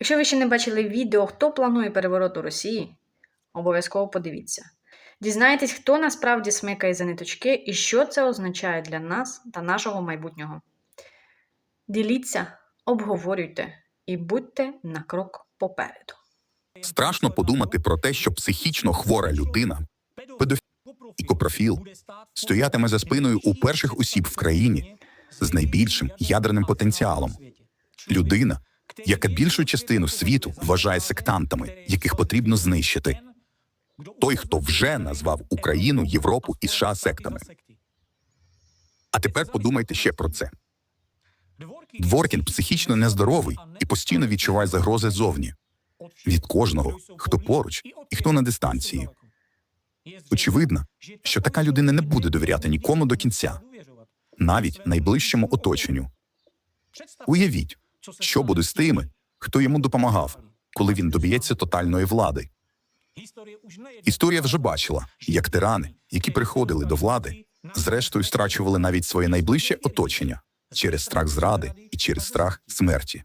Якщо ви ще не бачили відео, хто планує переворот у Росії, обов'язково подивіться. Дізнайтесь, хто насправді смикає за ниточки і що це означає для нас та нашого майбутнього. Діліться, обговорюйте і будьте на крок попереду. Страшно подумати про те, що психічно хвора людина, і копрофіл стоятиме за спиною у перших осіб в країні з найбільшим ядерним потенціалом. Людина, яка більшу частину світу вважає сектантами, яких потрібно знищити. Той, хто вже назвав Україну, Європу і США сектами. А тепер подумайте ще про це. Дворкін психічно нездоровий і постійно відчуває загрози зовні від кожного, хто поруч і хто на дистанції. Очевидно, що така людина не буде довіряти нікому до кінця, навіть найближчому оточенню. Уявіть, що буде з тими, хто йому допомагав, коли він доб'ється тотальної влади. Історія вже бачила, як тирани, які приходили до влади, зрештою страчували навіть своє найближче оточення через страх зради і через страх смерті.